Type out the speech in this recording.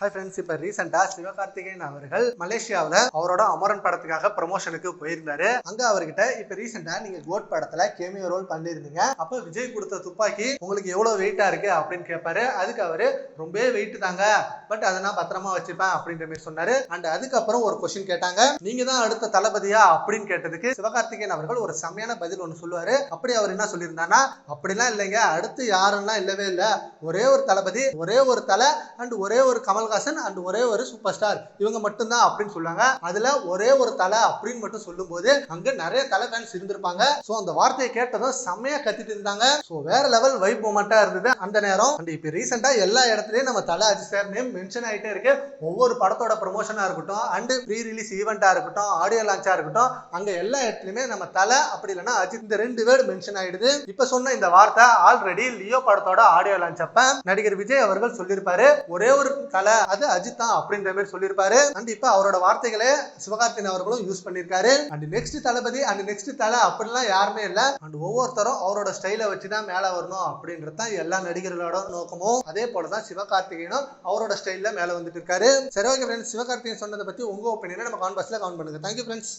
Hi friends இப்போ ரீசெண்டாக சிவகார்த்திகேயன் அவர்கள் மலேசியாவில் அவரோட அமரன் படத்துக்காக ப்ரமோஷனுக்கு போயிருந்தாரு. அங்கே அவர்கிட்ட இப்போ ரீசெண்டாக நீங்கள் கோட் படத்தில் கேமியோ ரோல் பண்ணியிருந்தீங்க. அப்போ விஜய் கொடுத்த துப்பாக்கி உங்களுக்கு எவ்வளோ வெயிட்டாக இருக்கு அப்படின்னு கேட்பாரு அதுக்கு அவர் ரொம்பவே வெயிட் தாங்க. பட் அதை நான் பத்திரமா வச்சுப்பேன் அப்படின்ற மாதிரி சொன்னார். அண்ட் அதுக்கப்புறம் ஒரு கொஸ்டின் கேட்டாங்க. நீங்க தான் அடுத்த தளபதியா? அப்படின்னு கேட்டதுக்கு சிவகார்த்திகேயன் அவர்கள் ஒரு செம்மையான பதில் ஒன்று சொல்லுவாரு. அப்படி அவர் என்ன சொல்லியிருந்தாருன்னா அப்படிலாம் இல்லைங்க. அடுத்து யாருன்னா இல்லவே இல்லை. ஒரே ஒரு தளபதி ஒரே ஒரு தலை அண்ட் ஒரே ஒரு கமல் கமல்ஹாசன் அண்ட் ஒரே ஒரு சூப்பர் ஸ்டார் இவங்க மட்டும்தான் அப்படின்னு சொல்லுவாங்க. அதுல ஒரே ஒரு தலை அப்படின்னு மட்டும் சொல்லும்போது அங்க நிறைய தலை ஃபேன்ஸ் இருந்திருப்பாங்க. ஸோ அந்த வார்த்தையை கேட்டதும் செம்மையா கத்திட்டு இருந்தாங்க. ஸோ வேற லெவல் வைப் மூமெண்டா இருந்தது அந்த நேரம். அண்ட் இப்போ ரீசெண்டா எல்லா இடத்துலயும் நம்ம தலை அஜித் சார் நேம் மென்ஷன் ஆயிட்டே இருக்கு. ஒவ்வொரு படத்தோட ப்ரொமோஷனா இருக்கட்டும் அண்ட் ப்ரீ ரிலீஸ் ஈவெண்ட்டா இருக்கட்டும் ஆடியோ லான்ச்சா இருக்கட்டும் அங்க எல்லா இடத்துலயுமே நம்ம தலை அப்படி இல்லைன்னா அஜித் இந்த ரெண்டு வேர்டு மென்ஷன் ஆயிடுது. இப்ப சொன்ன இந்த வார்த்தை ஆல்ரெடி லியோ படத்தோட ஆடியோ லான்ச் அப்ப நடிகர் விஜய் அவர்கள் சொல்லியிருப்பாரு. ஒரே ஒரு தலை அது அஜித் தான் அப்படின்ற மாதிரி சொல்லியிருப்பாரு. அண்ட் இப்ப அவரோட வார்த்தைகளே சிவகார்த்திகேயன் அவர்களும் யூஸ் பண்ணியிருக்காரு. And next Thalapathy and next Thala அப்படிலாம் யாருமே இல்ல. அண்ட் ஒவ்வொருத்தரும் அவரோட ஸ்டைலை வச்சு தான் மேல வரணும் அப்படின்றது தான் எல்லா நடிகர்களோட நோக்கமும். அதே போல தான் சிவகார்த்திகேயனும் அவரோட ஸ்டைல்ல மேல வந்துட்டு இருக்காரு. சரி ஓகே ஃப்ரெண்ட்ஸ் சிவகார்த்திகேயன் சொன்னதை பத்தி உங்க ஒப்பீனியனை நம்ம கான்பாஸ்ல கவுண்ட் பண்ணுங்க. Thank you friends